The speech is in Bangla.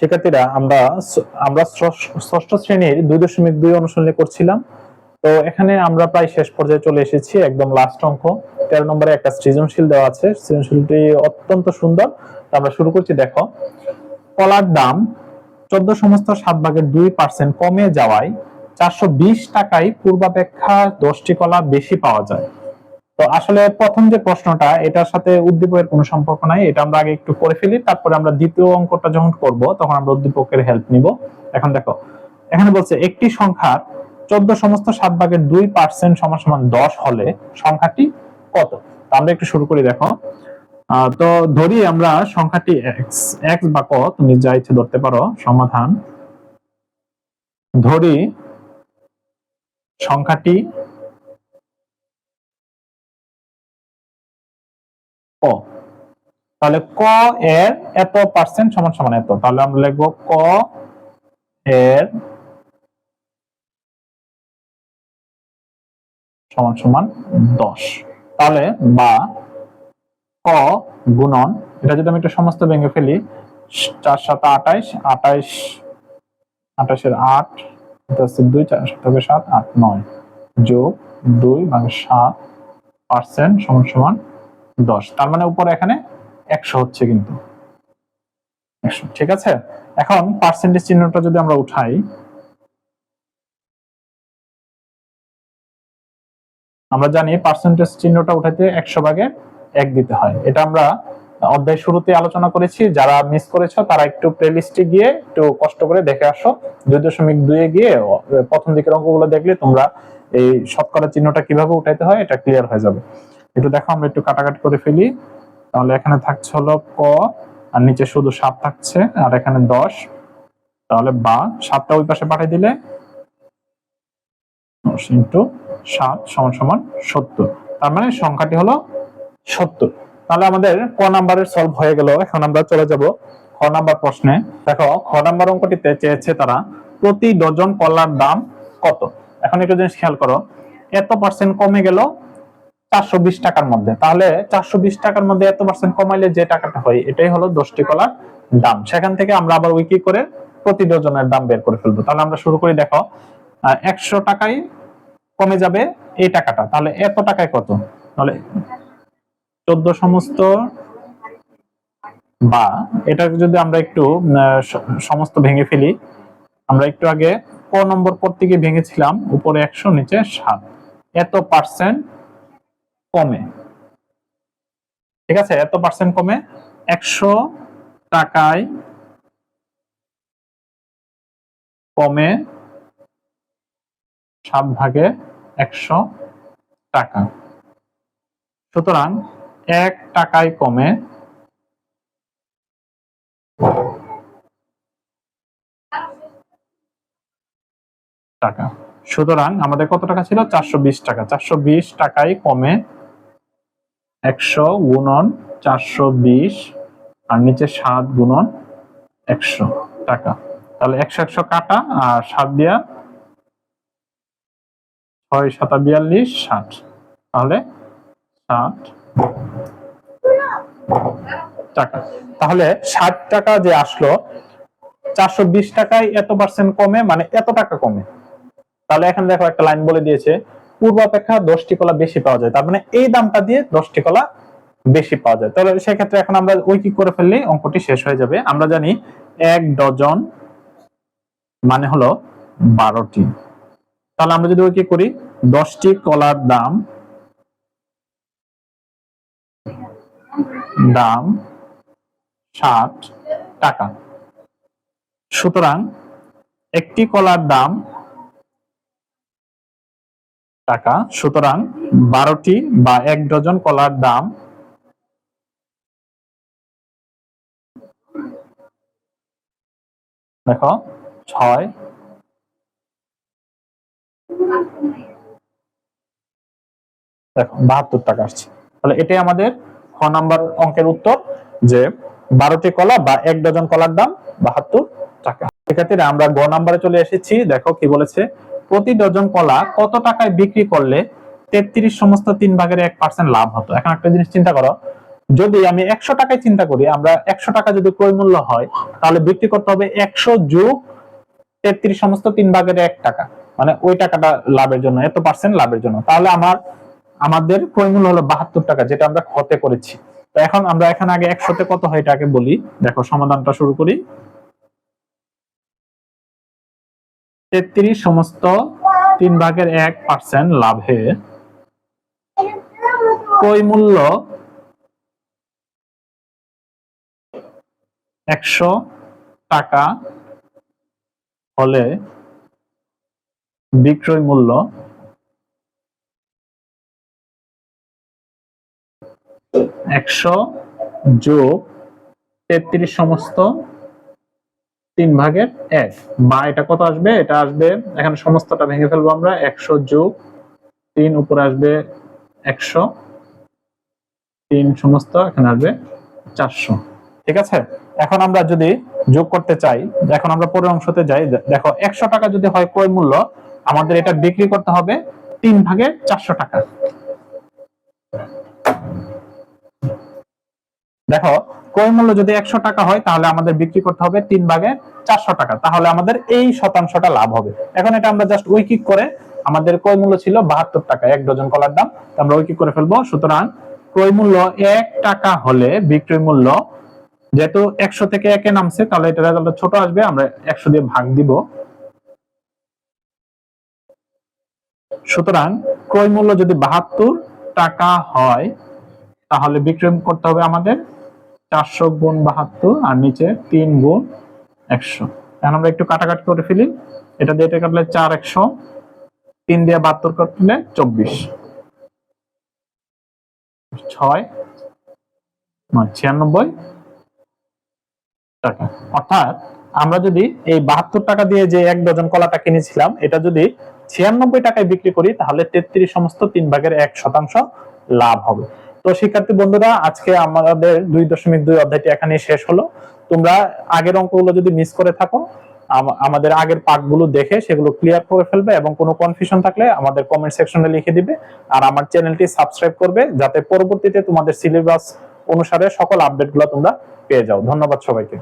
শিক্ষার্থীরা, আমরা আমরা ষষ্ঠ- শ্রেণির দুই দশমিক দুই অনুশীলনী করছিলাম। তো এখানে আমরা প্রায় শেষ পর্যায়ে চলে এসেছি, একদম লাস্ট অঙ্ক। তেরো নম্বরে একটা সৃজনশীল দেওয়া আছে। সৃজনশীলটি অত্যন্ত সুন্দর। আমরা শুরু করছি, দেখো। কলার দাম চোদ্দ সমস্ত সাত ভাগের দুই পার্সেন্ট কমে যাওয়ায় চারশো বিশ টাকায় পূর্বাপেক্ষা দশটি কলা বেশি পাওয়া যায়। তো আসলে প্রথম যে প্রশ্নটা, এটার সাথে উদ্দীপকের কোনো সম্পর্ক নাই, এটা আমরা আগে একটু করে ফেলি, তারপরে আমরা দ্বিতীয় অঙ্কটা যখন করব, তখন আমরা উদ্দীপকের হেল্প নিব। এখন দেখো, এখানে বলছে, একটি সংখ্যার চোদ্দ সমস্ত সাত ভাগের দুই পার্সেন্ট সমান সমান দশ হলে সংখ্যাটি কত? তো আমরা একটু শুরু করি, দেখো। তো ধরি আমরা সংখ্যাটি এক্স এক্স বা ক, তুমি যা ইচ্ছে ধরতে পারো, সমাধান। ধরি সংখ্যাটি ক। তাহলে ক এর এত পার্সেন্ট সমান সমান এত। তাহলে আমরা লিখব ক এর সমান সমান দশ। তাহলে বা ক গুণন, এটা যদি আমি একটু সমস্ত ভেঙে ফেলি, চার সাত আঠাইশ আঠাইশ আঠাশের আট, এটা হচ্ছে দুই, চার সাত সাত, আট, নয়। যোগ দুই মানে সাত পার্সেন্ট সমান সমান দশ। তার মানে উপরে এখানে একশো হচ্ছে কিন্তু। ঠিক আছে? এখন পার্সেন্টেজ চিহ্নটা যদি আমরা উঠাই, আমরা জানি পার্সেন্টেজ চিহ্নটা উঠাতে একশো ভাগে এক দিতে হয়। এটা আমরা অধ্যায় শুরুতে আলোচনা করেছি। যারা মিস করেছ, তারা একটু প্লেলিস্টে গিয়ে একটু কষ্ট করে দেখে আসো। দুই দশমিক দুয়ে গিয়ে প্রথম দিকের অঙ্কগুলো দেখলে তোমরা এই শতকরা চিহ্নটা কীভাবে উঠাইতে হয়, এটা ক্লিয়ার হয়ে যাবে। একটু দেখো, আমরা একটু কাটাকাটি করে ফেলি। তাহলে এখানে থাকছে হলো ক, আর নিচে শুধু সাত থাকছে, আর এখানে দশ। তাহলে বা, সাতটা ওই পাশে পাঠিয়ে দিলে ইন্টু সাত সমান সমান সত্তর। তার মানে সংখ্যাটি হলো সত্তর। তাহলে আমাদের ক নাম্বারের সলভ হয়ে গেল। এখন আমরা চলে যাব খ নাম্বার প্রশ্নে। দেখো, খ নাম্বার অঙ্কটিতে চেয়েছে তারা, প্রতি ডজন কলার দাম কত? এখন একটু জিনিস খেয়াল করো। এত পার্সেন্ট কমে গেল চারশো বিশ টাকার মধ্যে। তাহলে চারশো বিশ টাকার মধ্যে এত পার্সেন্ট কমাইলে যে টাকাটা হয়, এটাই হলো দশটি কলার দাম। সেখান থেকে আমরা আবার উইকি করে প্রতি ডজনের দাম বের করে ফেলব। তাহলে আমরা শুরু করি, দেখো একশো টাকায় কমে যাবে এই টাকাটা। তাহলে এত টাকায় কত? তাহলে চোদ্দ সমস্ত বা, এটা যদি আমরা একটু সমস্ত ভেঙে ফেলি, আমরা একটু আগে ক নম্বর পর থেকে ভেঙেছিলাম, উপরে একশো, নিচে সাত। এত পার্সেন্ট কমে। ঠিক আছে? এত পার্সেন্ট কমে একশো টাকায় কমে সাত ভাগে একশো টাকা। সুতরাং এক টাকায় কমে টাকা। সুতরাং আমাদের কত টাকা ছিল? চারশো বিশ টাকা। চারশো বিশ টাকায় কমে একশো গুণন চারশো বিশ আর নিচে সাত গুণন একশো টাকা। তাহলে একশো একশো কাটা আর সাত দিয়া ছয় সাতা বিয়াল্লিশ ষাট। তাহলে ষাট টাকা। তাহলে ষাট টাকা যে আসলো, চারশো বিশ টাকায় এত পার্সেন্ট কমে মানে এত টাকা কমে। তাহলে এখানে দেখো একটা লাইন বলে দিয়েছে পূর্বাপেক্ষা দশটি কলা বেশি পাওয়া যায়। তার মানে এই দামটা দিয়ে দশটি কলা বেশি পাওয়া যায়। তাহলে সেক্ষেত্রে এখন আমরা ওই কি করে ফেললে অঙ্কটি শেষ হয়ে যাবে। আমরা জানি এক ডজন মানে হলো বারোটি। তাহলে আমরা যদি ওই কি করি, দশটি কলার দাম দাম ষাট টাকা। সুতরাং একটি কলার দাম টাকা। সুতরাং বারোটি বা এক ডজন কলার দাম দেখো, ছয়। দেখো, বাহাত্তর টাকা আসছে। তাহলে এটাই আমাদের খ নাম্বার অঙ্কের উত্তর যে বারোটি কলা বা এক ডজন কলার দাম বাহাত্তর টাকা। শিক্ষার্থীরা, আমরা গ নাম্বারে চলে এসেছি। দেখো কি বলেছে? প্রতি ডজন কলা কত টাকায় বিক্রি করলে তেত্রিশ সমস্ত তিন ভাগের এক পার্সেন্ট লাভ হতো? এখন একটা জিনিস চিন্তা করো, যদি আমি একশো টাকায় চিন্তা করি, আমরা একশো টাকা যদি ক্রয় মূল্য হয়, তাহলে বিক্রি করতে হবে একশো যোগ তেত্রিশ সমস্ত তিন ভাগের এক টাকা। মানে ওই টাকাটা লাভের জন্য, এত পার্সেন্ট লাভের জন্য। তাহলে আমার, আমাদের ক্রয় মূল্য হলো বাহাত্তর টাকা, যেটা আমরা ক্ষতে করেছি। এখন আমরা এখানে আগে একশোতে কত হয় এটাকে বলি? দেখো সমাধানটা শুরু করি। তেত্রিশ সমস্ত তিন ভাগের এক পার্সেন্ট লাভে। ক্রয় মূল্য? একশো টাকা হলে বিক্রয় মূল্য একশো যোগ তেত্রিশ সমস্ত তিন ভাগের এক। বা এটা কত আসবে? এটা আসবে, এখানে সমস্তটা ভেঙে ফেলব আমরা, একশো যোগ তিন, উপরে আসবে একশো। তিন সমস্ত এখানে আসবে চারশো। ঠিক আছে? এখন আমরা যদি যোগ করতে চাই, এখন আমরা পরের অংশতে যাই। দেখো, একশো টাকা যদি হয় ক্রয় মূল্য, আমাদের এটা বিক্রি করতে হবে তিন ভাগে চারশো টাকা। দেখো, ক্রয় মূল্য যদি একশো টাকা হয়, তাহলে আমাদের বিক্রি করতে হবে তিন ভাগে চারশো টাকা। তাহলে আমাদের এই শতাংশটা লাভ হবে। এখন এটা আমরা জাস্ট উইকিক করে আমাদের ক্রয় মূল্য ছিল বাহাত্তর টাকা, এক ডজন কলার দাম। আমরা উইকিক করে ফেলব। সুতরাং ক্রয় মূল্য এক টাকা হলে বিক্রয় মূল্য যেহেতু একশো থেকে একে নামছে, তাহলে এটা রেজাল্ট ছোট আসবে, আমরা একশো দিয়ে ভাগ দিব। সুতরাং ক্রয় মূল্য যদি বাহাত্তর টাকা হয়, তাহলে বিক্রয় করতে হবে আমাদের চারশো গুণ বাহাত্তর আর নিচে তিন গুণ একশো। এখন আমরা একটু কাটাকাটি করে ফেলি। এটা দিয়ে এটা কাটলে চার একশো, তিন দিয়ে বাহাত্তর কাটলে চব্বিশ। ছয় ছিয়ানব্বই টাকা। অর্থাৎ আমরা যদি এই বাহাত্তর টাকা দিয়ে যে এক ডজন কলাটা কিনেছিলাম, এটা যদি ছিয়ানব্বই টাকায় বিক্রি করি, তাহলে তেত্রিশ সমস্ত তিন ভাগের এক শতাংশ লাভ হবে। তো শিক্ষার্থী বন্ধুরা, আজকে আমাদের দুই দশমিক দুই অধ্যায়টি এখানে শেষ হলো। তোমরা আগের অঙ্কগুলো যদি মিস করে থাকো আমাদের আগের পার্টগুলো দেখে সেগুলো ক্লিয়ার করে ফেলবে এবং কোনো কনফিউশন থাকলে আমাদের কমেন্ট সেকশনে লিখে দিবে। আর আমার চ্যানেলটি সাবস্ক্রাইব করবে যাতে পরবর্তীতে তোমাদের সিলেবাস অনুসারে সকল আপডেটগুলো তোমরা পেয়ে যাও। ধন্যবাদ সবাইকে।